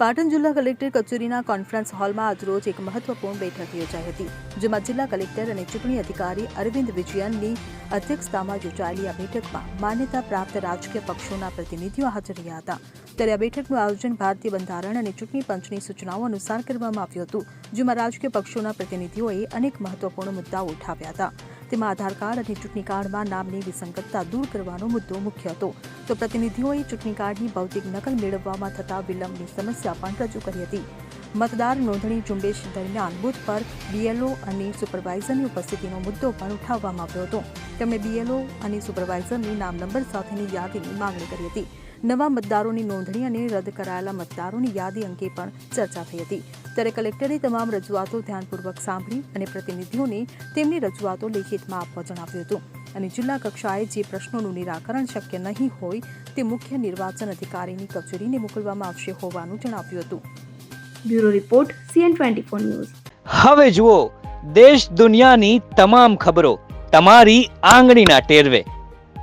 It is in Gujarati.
પાટણ જિલ્લા કલેક્ટર કચેરીના કોન્ફરન્સ હોલમાં આજરોજ એક મહત્વપૂર્ણ બેઠક યોજાઈ હતી, જેમાં જિલ્લા કલેક્ટર અને ચૂંટણી અધિકારી અરવિંદ વિજયનની અધ્યક્ષતામાં યોજાયેલી આ બેઠકમાં માન્યતા પ્રાપ્ત રાજકીય પક્ષોના પ્રતિનિધિઓ હાજર રહ્યા હતા. ત્યારે આ બેઠકનું આયોજન ભારતીય બંધારણ અને ચૂંટણી પંચની સૂચનાઓ અનુસાર કરવામાં આવ્યું હતું, જેમાં રાજકીય પક્ષોના પ્રતિનિધિઓએ અનેક મહત્વપૂર્ણ મુદ્દાઓ ઉઠાવ્યા હતા. તેમાં આધાર કાર્ડ અને ચૂંટણી કાર્ડમાં નામની વિસંગતતા દૂર કરવાનો મુદ્દો મુખ્ય હતો. તો પ્રતિનિધિઓએ ચૂંટણી કાર્ડની ભૌતિક નકલ મેળવવામાં થતા વિલંબની સમસ્યા પણ રજૂ કરી હતી. મતદાર નોંધણી ઝુંબેશ દરમિયાન બૂથ પર બીએલઓ અને સુપરવાઇઝરની ઉપસ્થિતિનો મુદ્દો પણ ઉઠાવવામાં આવ્યો હતો. તેમણે બીએલઓ અને સુપરવાઇઝરની નામ નંબર સાથેની યાદીની માંગણી કરી હતી. નવા મતદારોની નોંધણી અને રદ કરાયેલા મતદારોની યાદી અંગે પણ ચર્ચા થઈ હતી. ત્યારે કલેક્ટરે તમામ રજૂઆતો ધ્યાનપૂર્વક સાંભળી અને પ્રતિનિધિઓને તેમની રજૂઆતો લેખિતમાં આપવા જણાવ્યું હતું. અને જિલ્લા કક્ષાએ જે પ્રશ્નોનું નિરાકરણ શક્ય નહીં હોય તે મુખ્ય નિર્વાચન અધિકારીની કચેરીને મોકલવામાં આવશે હોવાનું જણાવ્યું હતું. Bureau report CN twenty four news. હવે જુઓ દેશ દુનિયાની તમામ ખબરો તમારી આંગળીના ટેરવે.